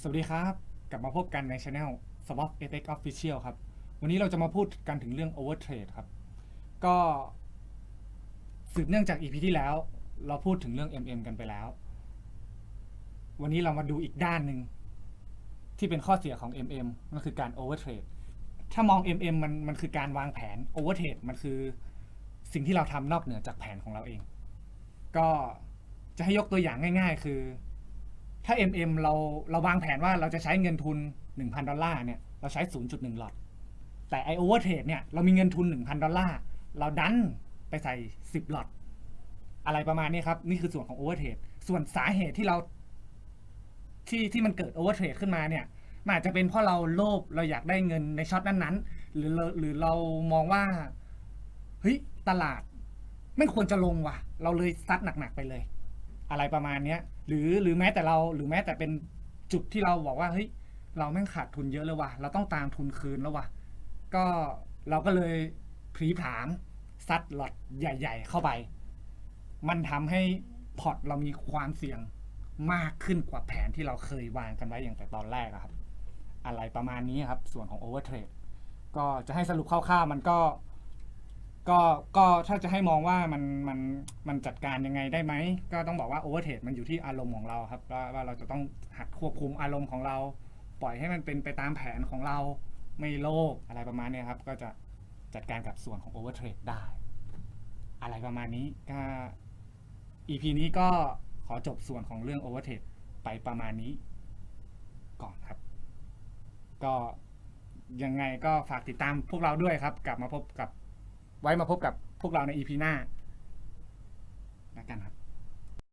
สวัสดีครับ กลับมาพบกันในช anel Swap FX Official ครับ วันนี้เราจะมาพูดกันถึงเรื่อง Overtrade ครับ ก็สืบเนื่องจาก EP ที่แล้ว เราพูดถึงเรื่อง MM กันไปแล้ว วันนี้เรามาดูอีกด้านหนึ่งที่เป็นข้อเสียของ MM นั่นคือการ Overtrade ถ้ามอง MM มันมันคือการวางแผน Overtrade มันคือสิ่งที่เราทำนอกเหนือจากแผนของเราเอง ก็จะให้ยกตัวอย่างง่าย ๆ คือ ถ้า MM เราเราวางแผนว่าเราจะใช้เงินทุน 1,000 ดอลลาร์เนี่ยเราใช้ 0.1 หลอตแต่ไอโอเวอร์เทรดเนี่ยเรามีเงินทุน 1,000 ดอลลาร์เราดันไปใส่ 10 หลอตอะไรประมาณนี้ครับ นี่คือส่วนของโอเวอร์เทรดส่วนสาเหตุที่เราที่ที่มันเกิดโอเวอร์เทรดขึ้นมาเนี่ยมันอาจจะเป็นเพราะเราโลภเราอยากได้เงินในช็อตนั้นๆ หรือหรือเรามองว่าเฮ้ยตลาด ไม่ควรจะลงว่ะ เราเลยซัดหนักๆไปเลย อะไรประมาณเนี้ยหรือหรือแม้แต่เราหรือแม้แต่เป็นจุดที่เราบอกว่าเฮ้ยเราแม่งขาดทุนเยอะเลยว่ะเราต้องตามทุนคืนแล้วว่ะก็เราก็เลยพลีผลามซัดหลอดใหญ่ ๆ เข้าไป มันทำให้พอร์ตเรามีความเสี่ยงมากขึ้นกว่าแผนที่เราเคยวางกันไว้อย่างแต่ตอนแรกอะครับ อะไรประมาณนี้ครับ ส่วนของ Overtrade ก็จะให้สรุปคร่าวๆมันก็ ก็ก็ถ้าจะให้มองว่ามันมันมันจัดการยังไงได้ไหม ก็ต้องบอกว่าโอเวอร์เทรดมันอยู่ที่อารมณ์ของเราครับว่าว่าเราจะต้องหัดควบคุมอารมณ์ของเรา ปล่อยให้มันเป็นไปตามแผนของเราไม่โลภอะไรประมาณนี้ครับ ก็จะจัดการกับส่วนของโอเวอร์เทรดได้ อะไรประมาณนี้ก็ EP นี้ก็ขอจบส่วนของเรื่องโอเวอร์เทรดไปประมาณนี้ ก่อนครับ ก็ยังไงก็ฝากติดตามพวกเราด้วยครับ กลับมาพบกับ ไว้มาพบกับพวกเราใน EP หน้าแล้วกันครับ